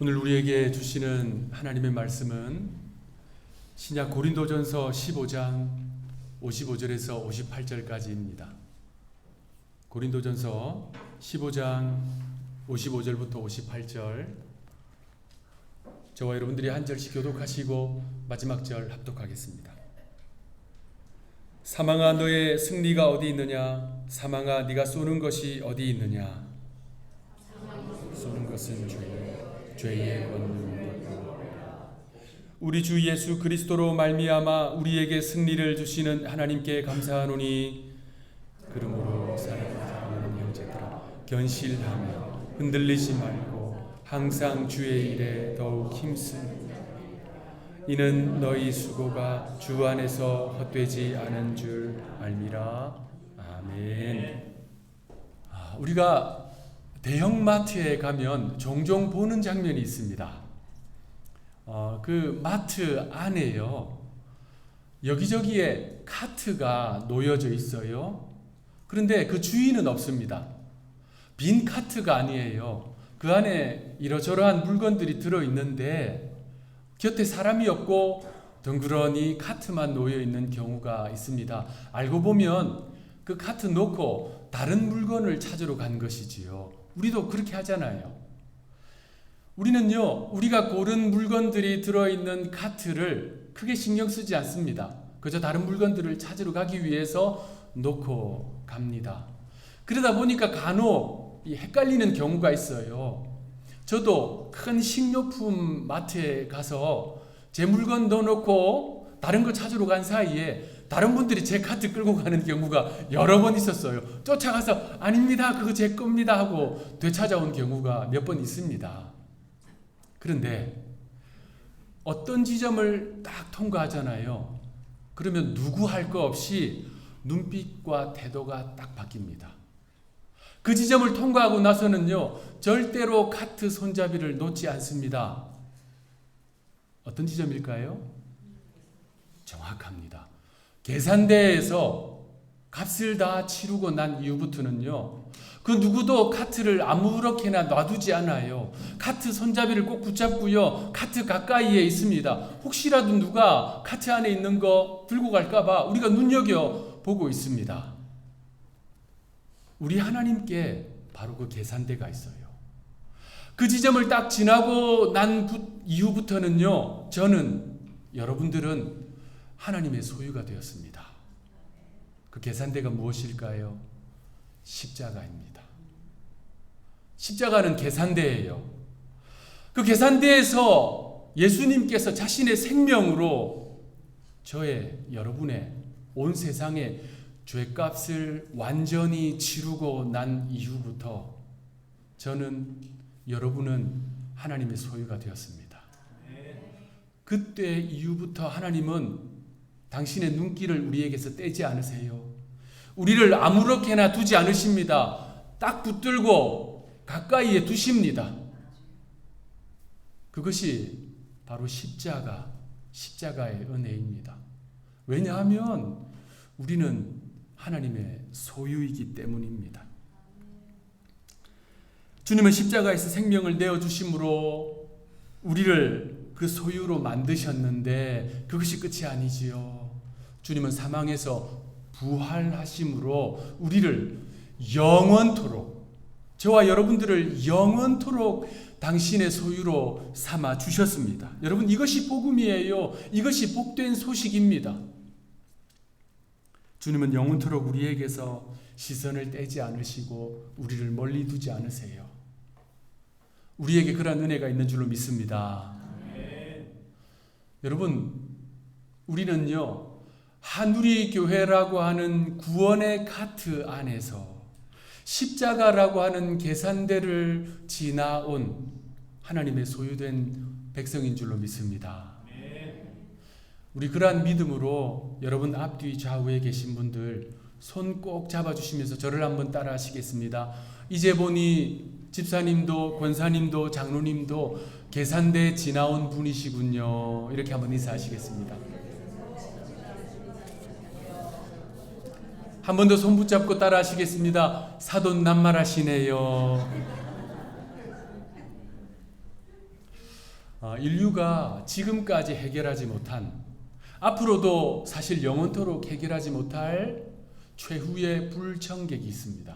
오늘 우리에게 주시는 하나님의 말씀은 신약 고린도전서 15장 55절에서 58절까지입니다. 고린도전서 15장 55절부터 58절 저와 여러분들이 한 절씩 교독하시고 마지막 절 합독하겠습니다. 사망아 너의 승리가 어디 있느냐 사망아 네가 쏘는 것이 어디 있느냐 쏘는 것은 죄의 죄의 권능이다. 우리 주 예수 그리스도로 말미암아 우리에게 승리를 주시는 하나님께 감사하노니 그러므로 사랑하는 형제들아 견실하며 흔들리지 말고 항상 주의 일에 더욱 힘쓰는 이는 너희 수고가 주 안에서 헛되지 않은 줄 알미라 아멘. 아, 우리가 대형 마트에 가면 종종 보는 장면이 있습니다. 어, 그 마트 안에요. 여기저기에 카트가 놓여져 있어요. 그런데 그 주인은 없습니다. 빈 카트가 아니에요. 그 안에 이러저러한 물건들이 들어 있는데 곁에 사람이 없고 덩그러니 카트만 놓여 있는 경우가 있습니다. 알고 보면 그 카트 놓고 다른 물건을 찾으러 간 것이지요. 우리도 그렇게 하잖아요. 우리는요, 우리가 고른 물건들이 들어있는 카트를 크게 신경 쓰지 않습니다. 그저 다른 물건들을 찾으러 가기 위해서 놓고 갑니다. 그러다 보니까 간혹 헷갈리는 경우가 있어요. 저도 큰 식료품 마트에 가서 제 물건 넣어놓고 다른 거 찾으러 간 사이에 다른 분들이 제 카트 끌고 가는 경우가 여러 번 있었어요. 쫓아가서 아닙니다. 그거 제 겁니다 하고 되찾아온 경우가 몇 번 있습니다. 그런데 어떤 지점을 딱 통과하잖아요. 그러면 누구 할 거 없이 눈빛과 태도가 딱 바뀝니다. 그 지점을 통과하고 나서는요, 절대로 카트 손잡이를 놓지 않습니다. 어떤 지점일까요? 정확합니다. 계산대에서 값을 다 치르고 난 이후부터는요, 그 누구도 카트를 아무렇게나 놔두지 않아요. 카트 손잡이를 꼭 붙잡고요, 카트 가까이에 있습니다. 혹시라도 누가 카트 안에 있는 거 들고 갈까봐 우리가 눈여겨 보고 있습니다. 우리 하나님께 바로 그 계산대가 있어요. 그 지점을 딱 지나고 난 이후부터는요, 저는 여러분들은 하나님의 소유가 되었습니다. 그 계산대가 무엇일까요? 십자가입니다. 십자가는 계산대예요. 그 계산대에서 예수님께서 자신의 생명으로 저의 여러분의 온 세상의 죄값을 완전히 치르고 난 이후부터 저는 여러분은 하나님의 소유가 되었습니다. 그때 이후부터 하나님은 당신의 눈길을 우리에게서 떼지 않으세요. 우리를 아무렇게나 두지 않으십니다. 딱 붙들고 가까이에 두십니다. 그것이 바로 십자가, 십자가의 은혜입니다. 왜냐하면 우리는 하나님의 소유이기 때문입니다. 주님은 십자가에서 생명을 내어 주심으로 우리를 그 소유로 만드셨는데 그것이 끝이 아니지요. 주님은 사망에서 부활하심으로 우리를 영원토록 저와 여러분들을 영원토록 당신의 소유로 삼아 주셨습니다. 여러분 이것이 복음이에요. 이것이 복된 소식입니다. 주님은 영원토록 우리에게서 시선을 떼지 않으시고 우리를 멀리 두지 않으세요. 우리에게 그러한 은혜가 있는 줄로 믿습니다. 네. 여러분, 우리는요, 하누리 교회라고 하는 구원의 카트 안에서 십자가라고 하는 계산대를 지나온 하나님의 소유된 백성인 줄로 믿습니다. 우리 그러한 믿음으로 여러분 앞뒤 좌우에 계신 분들 손 꼭 잡아주시면서 저를 한번 따라 하시겠습니다. 이제 보니 집사님도 권사님도 장로님도 계산대 지나온 분이시군요. 이렇게 한번 인사하시겠습니다. 한 번 더 손 붙잡고 따라 하시겠습니다. 사돈 낱말하시네요. 어, 인류가 지금까지 해결하지 못한 앞으로도 사실 영원토록 해결하지 못할 최후의 불청객이 있습니다.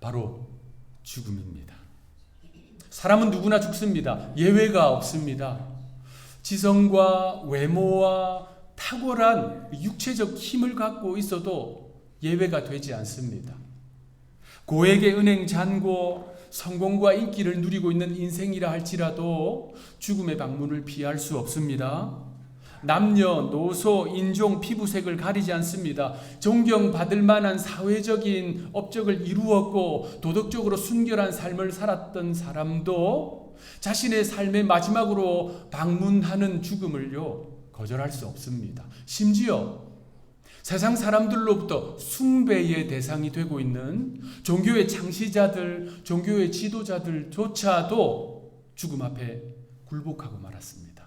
바로 죽음입니다. 사람은 누구나 죽습니다. 예외가 없습니다. 지성과 외모와 탁월한 육체적 힘을 갖고 있어도 예외가 되지 않습니다. 고액의 은행 잔고 성공과 인기를 누리고 있는 인생이라 할지라도 죽음의 방문을 피할 수 없습니다. 남녀, 노소, 인종, 피부색을 가리지 않습니다. 존경받을 만한 사회적인 업적을 이루었고 도덕적으로 순결한 삶을 살았던 사람도 자신의 삶의 마지막으로 방문하는 죽음을요 거절할 수 없습니다. 심지어 세상 사람들로부터 숭배의 대상이 되고 있는 종교의 창시자들, 종교의 지도자들조차도 죽음 앞에 굴복하고 말았습니다.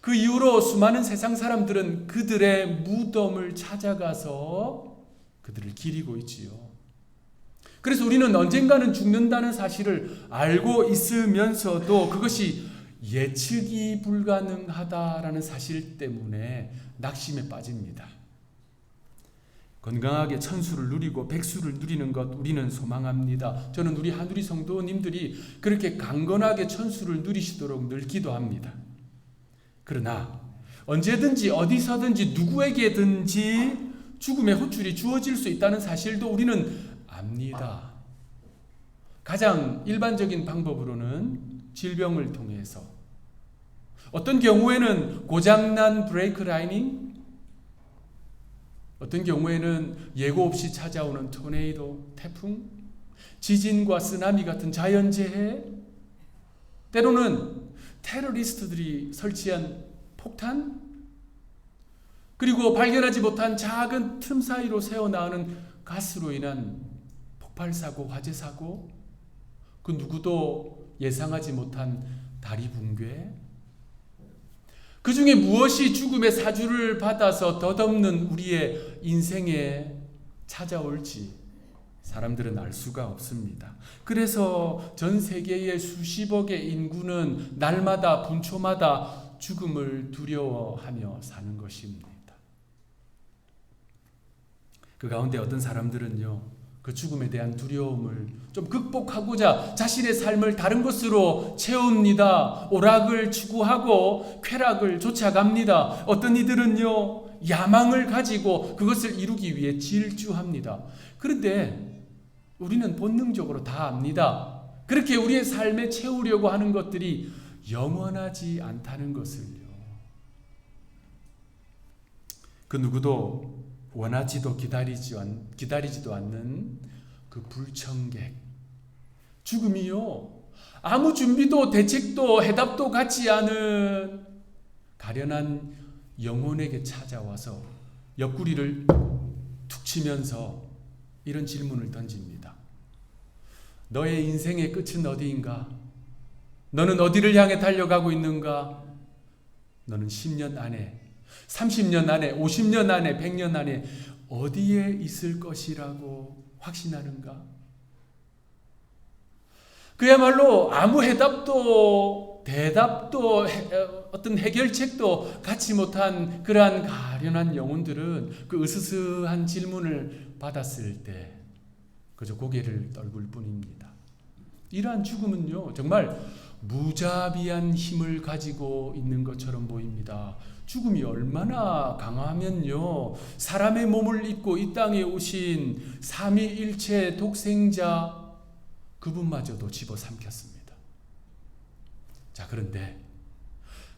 그 이후로 수많은 세상 사람들은 그들의 무덤을 찾아가서 그들을 기리고 있지요. 그래서 우리는 언젠가는 죽는다는 사실을 알고 있으면서도 그것이 예측이 불가능하다라는 사실 때문에 낙심에 빠집니다. 건강하게 천수를 누리고 백수를 누리는 것 우리는 소망합니다. 저는 우리 한우리 성도님들이 그렇게 강건하게 천수를 누리시도록 늘 기도합니다. 그러나 언제든지 어디서든지 누구에게든지 죽음의 호출이 주어질 수 있다는 사실도 우리는 압니다. 가장 일반적인 방법으로는 질병을 통해서 어떤 경우에는 고장난 브레이크 라이닝 어떤 경우에는 예고 없이 찾아오는 토네이도, 태풍, 지진과 쓰나미 같은 자연재해, 때로는 테러리스트들이 설치한 폭탄, 그리고 발견하지 못한 작은 틈 사이로 새어나오는 가스로 인한 폭발사고, 화재사고, 그 누구도 예상하지 못한 다리 붕괴, 그 중에 무엇이 죽음의 사주를 받아서 덧없는 우리의 인생에 찾아올지 사람들은 알 수가 없습니다. 그래서 전 세계의 수십억의 인구는 날마다 분초마다 죽음을 두려워하며 사는 것입니다. 그 가운데 어떤 사람들은요, 그 죽음에 대한 두려움을 좀 극복하고자 자신의 삶을 다른 것으로 채웁니다. 오락을 추구하고 쾌락을 쫓아갑니다. 어떤 이들은요, 야망을 가지고 그것을 이루기 위해 질주합니다. 그런데 우리는 본능적으로 다 압니다. 그렇게 우리의 삶에 채우려고 하는 것들이 영원하지 않다는 것을요. 그 누구도 원하지도 기다리지도 않는 그 불청객. 죽음이요. 아무 준비도 대책도 해답도 갖지 않은 가련한 영혼에게 찾아와서 옆구리를 툭 치면서 이런 질문을 던집니다. 너의 인생의 끝은 어디인가? 너는 어디를 향해 달려가고 있는가? 너는 10년 안에 30년 안에, 50년 안에, 100년 안에 어디에 있을 것이라고 확신하는가? 그야말로 아무 해답도 대답도 어, 어떤 해결책도 갖지 못한 그러한 가련한 영혼들은 그 으스스한 질문을 받았을 때 그저 고개를 떨굴 뿐입니다. 이러한 죽음은요 정말 무자비한 힘을 가지고 있는 것처럼 보입니다. 죽음이 얼마나 강하면요. 사람의 몸을 입고 이 땅에 오신 삼위일체 독생자 그분마저도 집어삼켰습니다. 자, 그런데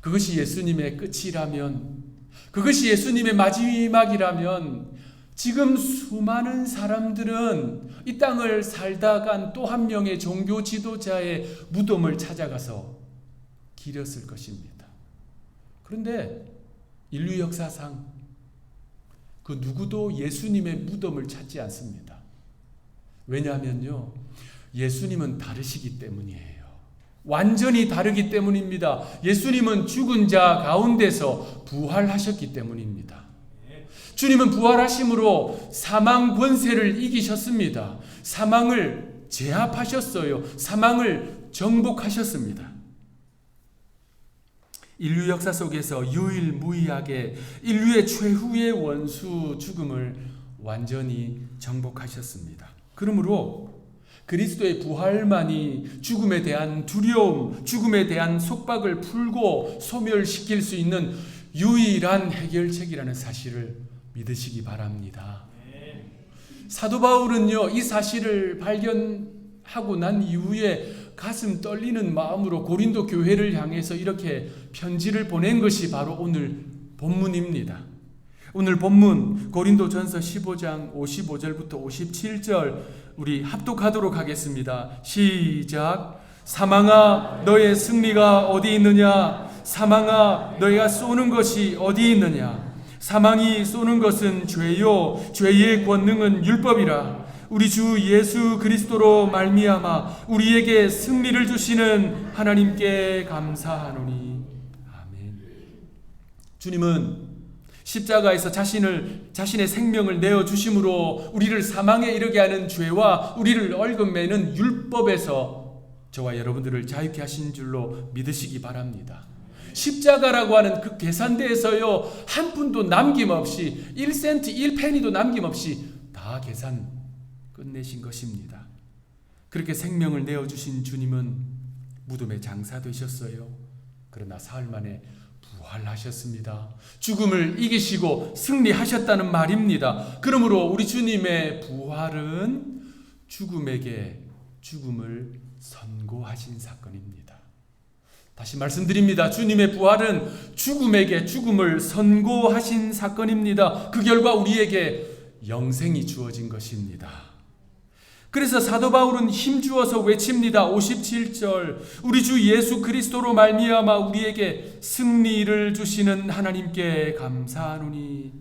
그것이 예수님의 끝이라면 그것이 예수님의 마지막이라면 지금 수많은 사람들은 이 땅을 살다 간 또 한 명의 종교 지도자의 무덤을 찾아가서 기렸을 것입니다. 그런데 인류 역사상 그 누구도 예수님의 무덤을 찾지 않습니다. 왜냐하면요. 예수님은 다르시기 때문이에요. 완전히 다르기 때문입니다. 예수님은 죽은 자 가운데서 부활하셨기 때문입니다. 주님은 부활하심으로 사망 권세를 이기셨습니다. 사망을 제압하셨어요. 사망을 정복하셨습니다. 인류 역사 속에서 유일무이하게 인류의 최후의 원수 죽음을 완전히 정복하셨습니다. 그러므로 그리스도의 부활만이 죽음에 대한 두려움, 죽음에 대한 속박을 풀고 소멸시킬 수 있는 유일한 해결책이라는 사실을 믿으시기 바랍니다. 사도 바울은요, 이 사실을 발견하고 난 이후에 가슴 떨리는 마음으로 고린도 교회를 향해서 이렇게 편지를 보낸 것이 바로 오늘 본문입니다. 오늘 본문 고린도 전서 15장 55절부터 57절 우리 합독하도록 하겠습니다. 시작. 사망아 너의 승리가 어디 있느냐? 사망아 너희가 쏘는 것이 어디 있느냐? 사망이 쏘는 것은 죄요 죄의 권능은 율법이라 우리 주 예수 그리스도로 말미암아 우리에게 승리를 주시는 하나님께 감사하노니. 주님은 십자가에서 자신을 자신의 생명을 내어 주심으로 우리를 사망에 이르게 하는 죄와 우리를 얼금매는 율법에서 저와 여러분들을 자유케 하신 줄로 믿으시기 바랍니다. 십자가라고 하는 그 계산대에서요 한 푼도 남김없이 1센트 1페니도 남김없이 다 계산 끝내신 것입니다. 그렇게 생명을 내어 주신 주님은 무덤에 장사 되셨어요. 그러나 사흘 만에 부활하셨습니다. 죽음을 이기시고 승리하셨다는 말입니다. 그러므로 우리 주님의 부활은 죽음에게 죽음을 선고하신 사건입니다. 다시 말씀드립니다. 주님의 부활은 죽음에게 죽음을 선고하신 사건입니다. 그 결과 우리에게 영생이 주어진 것입니다. 그래서 사도 바울은 힘주어서 외칩니다. 57절 우리 주 예수 그리스도로 말미암아 우리에게 승리를 주시는 하나님께 감사하노니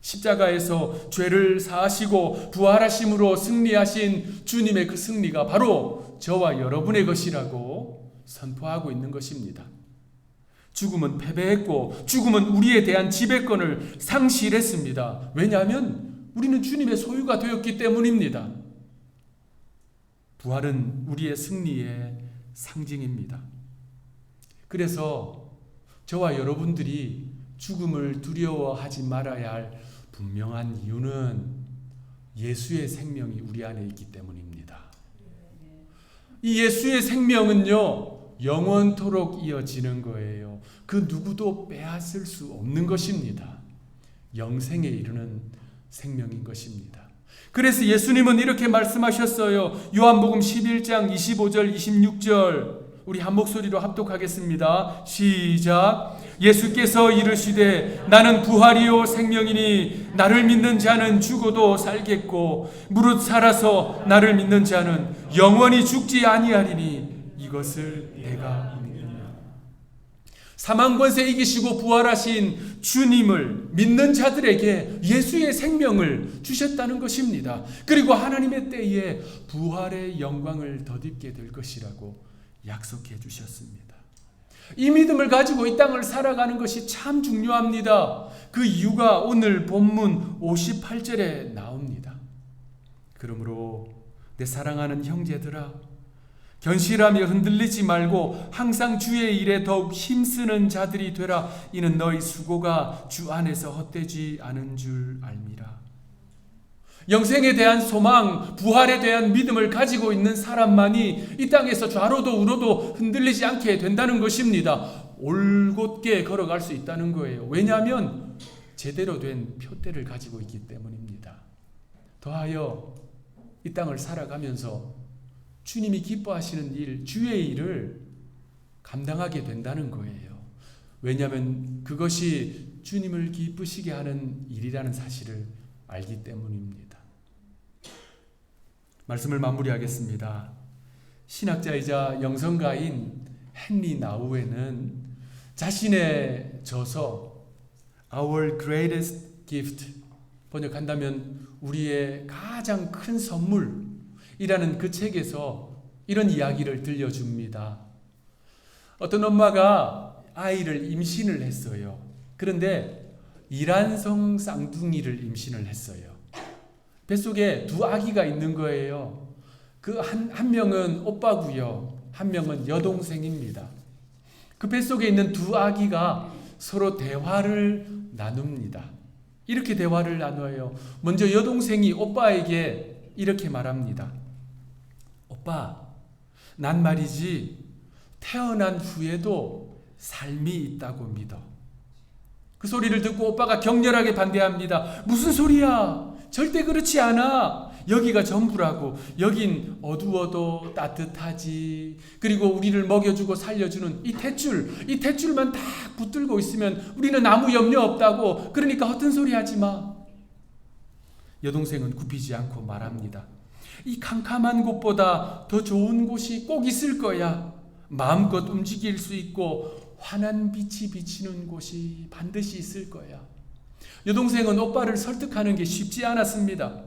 십자가에서 죄를 사하시고 부활하심으로 승리하신 주님의 그 승리가 바로 저와 여러분의 것이라고 선포하고 있는 것입니다. 죽음은 패배했고 죽음은 우리에 대한 지배권을 상실했습니다. 왜냐하면 우리는 주님의 소유가 되었기 때문입니다. 부활은 우리의 승리의 상징입니다. 그래서 저와 여러분들이 죽음을 두려워하지 말아야 할 분명한 이유는 예수의 생명이 우리 안에 있기 때문입니다. 이 예수의 생명은요, 영원토록 이어지는 거예요. 그 누구도 빼앗을 수 없는 것입니다. 영생에 이르는 생명인 것입니다. 그래서 예수님은 이렇게 말씀하셨어요. 요한복음 11장 25절 26절 우리 한 목소리로 합독하겠습니다. 시작. 예수께서 이르시되 나는 부활이요 생명이니 나를 믿는 자는 죽어도 살겠고 무릇 살아서 나를 믿는 자는 영원히 죽지 아니하리니 이것을 내가. 사망 권세 이기시고 부활하신 주님을 믿는 자들에게 예수의 생명을 주셨다는 것입니다. 그리고 하나님의 때에 부활의 영광을 덧입게 될 것이라고 약속해 주셨습니다. 이 믿음을 가지고 이 땅을 살아가는 것이 참 중요합니다. 그 이유가 오늘 본문 58절에 나옵니다. 그러므로 내 사랑하는 형제들아 견실하며 흔들리지 말고 항상 주의 일에 더욱 힘쓰는 자들이 되라 이는 너희 수고가 주 안에서 헛되지 않은 줄 알미라. 영생에 대한 소망, 부활에 대한 믿음을 가지고 있는 사람만이 이 땅에서 좌로도 우로도 흔들리지 않게 된다는 것입니다. 올곧게 걸어갈 수 있다는 거예요. 왜냐하면 제대로 된 표대를 가지고 있기 때문입니다. 더하여 이 땅을 살아가면서 주님이 기뻐하시는 일, 주의 일을 감당하게 된다는 거예요. 왜냐하면 그것이 주님을 기쁘시게 하는 일이라는 사실을 알기 때문입니다. 말씀을 마무리하겠습니다. 신학자이자 영성가인 헨리 나우에는 자신의 저서 Our Greatest Gift 번역한다면 우리의 가장 큰 선물 이라는 그 책에서 이런 이야기를 들려줍니다. 어떤 엄마가 아이를 임신을 했어요. 그런데 이란성 쌍둥이를 임신을 했어요. 뱃속에 두 아기가 있는 거예요. 그 한 한 명은 오빠고요. 한 명은 여동생입니다. 그 뱃속에 있는 두 아기가 서로 대화를 나눕니다. 이렇게 대화를 나눠요. 먼저 여동생이 오빠에게 이렇게 말합니다. 오빠, 난 말이지 태어난 후에도 삶이 있다고 믿어. 그 소리를 듣고 오빠가 격렬하게 반대합니다. 무슨 소리야? 절대 그렇지 않아. 여기가 전부라고. 여긴 어두워도 따뜻하지. 그리고 우리를 먹여주고 살려주는 이 탯줄, 이 탯줄만 딱 붙들고 있으면 우리는 아무 염려 없다고. 그러니까 헛된 소리 하지 마. 여동생은 굽히지 않고 말합니다. 이 캄캄한 곳보다 더 좋은 곳이 꼭 있을 거야. 마음껏 움직일 수 있고 환한 빛이 비치는 곳이 반드시 있을 거야. 여동생은 오빠를 설득하는 게 쉽지 않았습니다.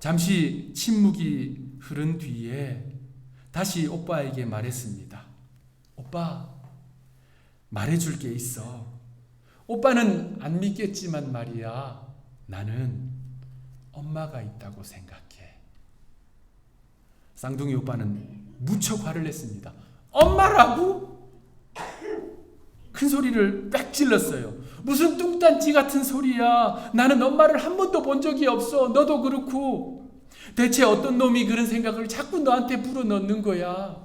잠시 침묵이 흐른 뒤에 다시 오빠에게 말했습니다. 오빠, 말해줄 게 있어. 오빠는 안 믿겠지만 말이야. 나는 엄마가 있다고 생각해. 쌍둥이 오빠는 무척 화를 냈습니다. 엄마라고? 큰 소리를 빽 질렀어요. 무슨 뚱딴지 같은 소리야. 나는 엄마를 한 번도 본 적이 없어. 너도 그렇고. 대체 어떤 놈이 그런 생각을 자꾸 너한테 불어넣는 거야.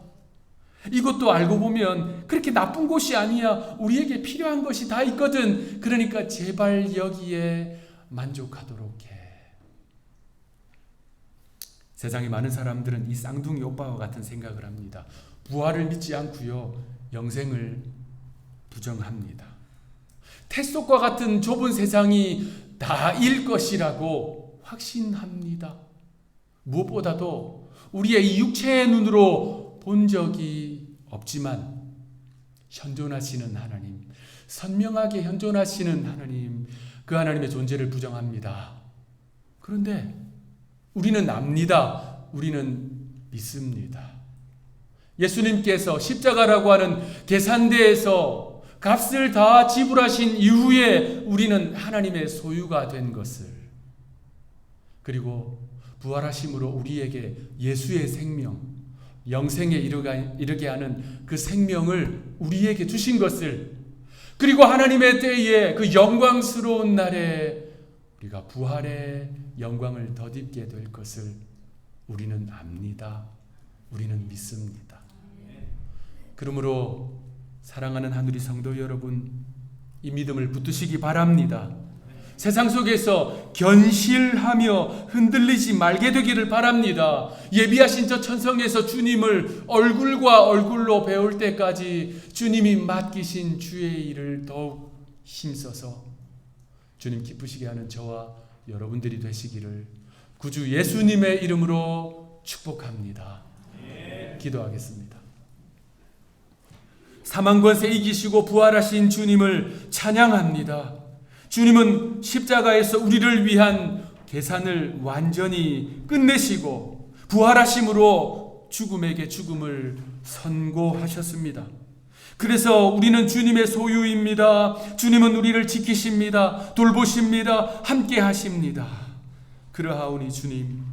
이것도 알고 보면 그렇게 나쁜 곳이 아니야. 우리에게 필요한 것이 다 있거든. 그러니까 제발 여기에 만족하도록 해. 세상에 많은 사람들은 이 쌍둥이 오빠와 같은 생각을 합니다. 부활을 믿지 않고요. 영생을 부정합니다. 태속과 같은 좁은 세상이 다일 것이라고 확신합니다. 무엇보다도 우리의 이 육체의 눈으로 본 적이 없지만 현존하시는 하나님, 선명하게 현존하시는 하나님, 그 하나님의 존재를 부정합니다. 그런데 우리는 압니다. 우리는 믿습니다. 예수님께서 십자가라고 하는 계산대에서 값을 다 지불하신 이후에 우리는 하나님의 소유가 된 것을 그리고 부활하심으로 우리에게 예수의 생명, 영생에 이르게 하는 그 생명을 우리에게 주신 것을 그리고 하나님의 때에 그 영광스러운 날에 우리가 부활의 영광을 덧입게 될 것을 우리는 압니다. 우리는 믿습니다. 그러므로 사랑하는 하늘이 성도 여러분, 이 믿음을 붙드시기 바랍니다. 세상 속에서 견실하며 흔들리지 말게 되기를 바랍니다. 예비하신 저 천성에서 주님을 얼굴과 얼굴로 배울 때까지 주님이 맡기신 주의 일을 더욱 힘써서 주님 기쁘시게 하는 저와 여러분들이 되시기를 구주 예수님의 이름으로 축복합니다. 기도하겠습니다. 사망 권세 이기시고 부활하신 주님을 찬양합니다. 주님은 십자가에서 우리를 위한 계산을 완전히 끝내시고 부활하심으로 죽음에게 죽음을 선고하셨습니다. 그래서 우리는 주님의 소유입니다. 주님은 우리를 지키십니다. 돌보십니다. 함께 하십니다. 그러하오니 주님,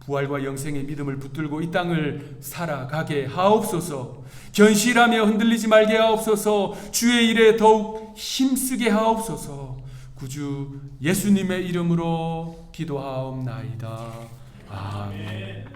부활과 영생의 믿음을 붙들고 이 땅을 살아가게 하옵소서. 견실하며 흔들리지 말게 하옵소서. 주의 일에 더욱 힘쓰게 하옵소서. 구주 예수님의 이름으로 기도하옵나이다. 아멘.